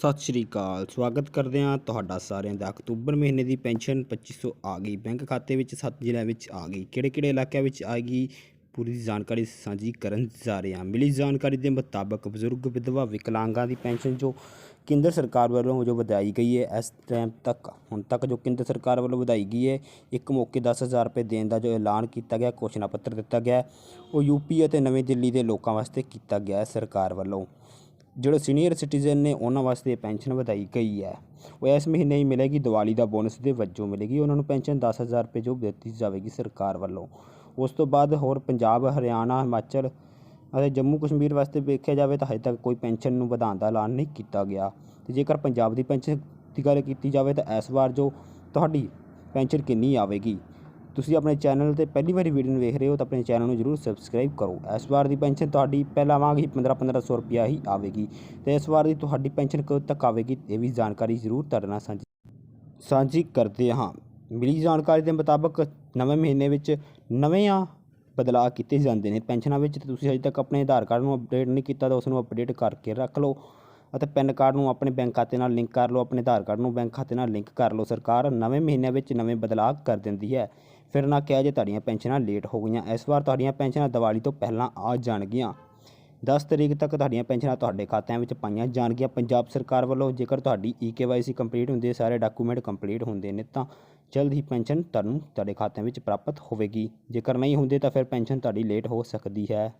ਸਤਿ ਸ਼੍ਰੀ ਅਕਾਲ ਸਵਾਗਤ ਕਰਦੇ ਹਾਂ ਤੁਹਾਡਾ ਸਾਰਿਆਂ ਦਾ ਅਕਤੂਬਰ ਮਹੀਨੇ ਦੀ ਪੈਨਸ਼ਨ 2500 ਆ ਗਈ। ਬੈਂਕ ਖਾਤੇ ਵਿੱਚ 7 ਜ਼ਿਲ੍ਹਿਆਂ ਵਿੱਚ ਆ ਗਈ। ਕਿਹੜੇ ਕਿਹੜੇ ਇਲਾਕਿਆਂ ਵਿੱਚ ਆਏਗੀ? ਪੂਰੀ ਜਾਣਕਾਰੀ ਸਾਂਝੀ ਕਰਨ ਜਾ ਰਹੇ ਹਾਂ। ਮਿਲੀ ਜਾਣਕਾਰੀ ਦੇ ਮੁਤਾਬਕ ਬਜ਼ੁਰਗ ਵਿਧਵਾ ਵਿਕਲਾਂਗਾਂ ਦੀ ਪੈਨਸ਼ਨ ਜੋ ਕੇਂਦਰ ਸਰਕਾਰ ਵੱਲੋਂ ਜੋ ਵਧਾਈ ਗਈ ਹੈ ਇਸ ਟਾਈਮ ਤੱਕ ਹੁਣ ਤੱਕ ਜੋ ਕੇਂਦਰ ਸਰਕਾਰ ਵੱਲੋਂ ਵਧਾਈ ਗਈ ਹੈ ਇੱਕ ਮੌਕੇ 10000 ਰੁਪਏ ਦੇਣ ਦਾ ਜੋ ਐਲਾਨ ਕੀਤਾ ਗਿਆ ਘੋਸ਼ਣਾ ਪੱਤਰ ਦਿੱਤਾ ਗਿਆ। ਹੈ, ਉਹ ਯੂਪੀ ਅਤੇ ਨਵੀਂ ਦਿੱਲੀ ਦੇ ਲੋਕਾਂ ਵਾਸਤੇ ਕੀਤਾ ਗਿਆ ਹੈ ਸਰਕਾਰ ਵੱਲੋਂ। ਜਿਹੜੇ ਸੀਨੀਅਰ ਸਿਟੀਜ਼ਨ ਨੇ ਉਹਨਾਂ ਵਾਸਤੇ ਪੈਨਸ਼ਨ ਵਧਾਈ ਗਈ ਹੈ। ਉਹ ਇਸ ਮਹੀਨੇ ਹੀ ਮਿਲੇਗੀ, ਦੀਵਾਲੀ ਦਾ ਬੋਨਸ ਦੇ ਵਜੋਂ ਮਿਲੇਗੀ। ਉਹਨਾਂ ਨੂੰ ਪੈਨਸ਼ਨ 10000 ਰੁਪਏ ਜੋ ਦਿੱਤੀ ਜਾਵੇਗੀ ਸਰਕਾਰ ਵੱਲੋਂ। ਉਸ ਤੋਂ ਬਾਅਦ ਹੋਰ ਪੰਜਾਬ, ਹਰਿਆਣਾ, ਹਿਮਾਚਲ ਅਤੇ ਜੰਮੂ ਕਸ਼ਮੀਰ ਵਾਸਤੇ ਵੇਖਿਆ ਜਾਵੇ ਤਾਂ ਹਜੇ ਤੱਕ ਕੋਈ ਪੈਨਸ਼ਨ ਨੂੰ ਵਧਾਉਣ ਦਾ ਐਲਾਨ ਨਹੀਂ ਕੀਤਾ ਗਿਆ। ਤੇ ਜੇਕਰ ਪੰਜਾਬ ਦੀ ਪੈਨਸ਼ਨ ਦੀ ਗੱਲ ਕੀਤੀ ਜਾਵੇ ਤਾਂ ਇਸ ਵਾਰ ਜੋ ਤੁਹਾਡੀ ਪੈਨਸ਼ਨ ਕਿੰਨੀ ਆਵੇਗੀ? ਤੁਸੀਂ ਆਪਣੇ ਚੈਨਲ ਤੇ ਪਹਿਲੀ ਵਾਰੀ ਵੀਡੀਓ ਨੂੰ ਵੇਖ ਰਹੇ ਹੋ ਤਾਂ ਆਪਣੇ ਚੈਨਲ ਨੂੰ ਜਰੂਰ ਸਬਸਕ੍ਰਾਈਬ ਕਰੋ। ਇਸ ਵਾਰ ਦੀ ਪੈਨਸ਼ਨ ਤੁਹਾਡੀ ਪਹਿਲਾਂ ਵਾਂਗ ਹੀ 15 1500 ਰੁਪਿਆ ਹੀ ਆਵੇਗੀ। ਤੇ ਇਸ ਵਾਰ ਦੀ ਤੁਹਾਡੀ ਪੈਨਸ਼ਨ ਕਦੋਂ ਤੱਕ ਆਵੇਗੀ, ਇਹ ਵੀ ਜਾਣਕਾਰੀ ਜ਼ਰੂਰ ਤੁਹਾਡੇ ਨਾਲ ਸਾਂਝੀ ਸਾਂਝੀ ਕਰਦੇ ਹਾਂ। ਮਿਲੀ ਜਾਣਕਾਰੀ ਦੇ ਮੁਤਾਬਕ ਨਵੇਂ ਮਹੀਨੇ ਵਿੱਚ ਨਵੇਂ ਆ ਬਦਲਾਅ ਕੀਤੇ ਜਾਂਦੇ ਨੇ ਪੈਨਸ਼ਨਾਂ ਵਿੱਚ। ਤੇ ਤੁਸੀਂ ਅਜੇ ਤੱਕ ਆਪਣੇ ਆਧਾਰ ਕਾਰਡ ਨੂੰ ਅਪਡੇਟ ਨਹੀਂ ਕੀਤਾ ਤਾਂ ਉਸ ਨੂੰ ਅਪਡੇਟ ਕਰਕੇ ਰੱਖ ਲਓ ਅਤੇ ਪੈਨ ਕਾਰਡ ਨੂੰ ਆਪਣੇ ਬੈਂਕ ਖਾਤੇ ਨਾਲ ਲਿੰਕ ਕਰ ਲਓ। ਆਪਣੇ ਆਧਾਰ ਕਾਰਡ ਨੂੰ ਬੈਂਕ ਖਾਤੇ ਨਾਲ ਲਿੰਕ ਕਰ ਲਓ। ਸਰਕਾਰ ਨਵੇਂ ਮਹੀਨਿਆਂ ਵਿੱਚ ਨਵੇਂ ਬਦਲਾਅ ਕਰ ਦਿੰਦੀ ਹੈ। ਫਿਰ ਨਾ ਕਿਹਾ ਜੇ ਤੁਹਾਡੀਆਂ ਪੈਨਸ਼ਨਾਂ ਲੇਟ ਹੋ ਗਈਆਂ। ਇਸ ਵਾਰ ਤੁਹਾਡੀਆਂ ਪੈਨਸ਼ਨਾਂ ਦੀਵਾਲੀ ਤੋਂ ਪਹਿਲਾਂ ਆ ਜਾਣਗੀਆਂ। 10 ਤਰੀਕ ਤੱਕ ਤੁਹਾਡੀਆਂ ਪੈਨਸ਼ਨਾਂ ਤੁਹਾਡੇ ਖਾਤਿਆਂ ਵਿੱਚ ਪਾਈਆਂ ਜਾਣਗੀਆਂ। ਪੰਜਾਬ ਸਰਕਾਰ ਵੱਲੋਂ ਜੇਕਰ ਤੁਹਾਡੀ ਈਕੇਵਾਈਸੀ ਕੰਪਲੀਟ ਹੁੰਦੀ ਹੈ, ਸਾਰੇ ਡਾਕੂਮੈਂਟ ਕੰਪਲੀਟ ਹੁੰਦੇ ਨੇ, ਤਾਂ ਜਲਦ ਹੀ ਪੈਨਸ਼ਨ ਤੁਹਾਨੂੰ ਤੁਹਾਡੇ ਖਾਤਿਆਂ ਵਿੱਚ ਪ੍ਰਾਪਤ ਹੋਵੇਗੀ। ਜੇਕਰ ਨਹੀਂ ਹੁੰਦੇ ਤਾਂ ਫਿਰ ਪੈਨਸ਼ਨ ਤੁਹਾਡੀ ਲੇਟ ਹੋ ਸਕਦੀ ਹੈ।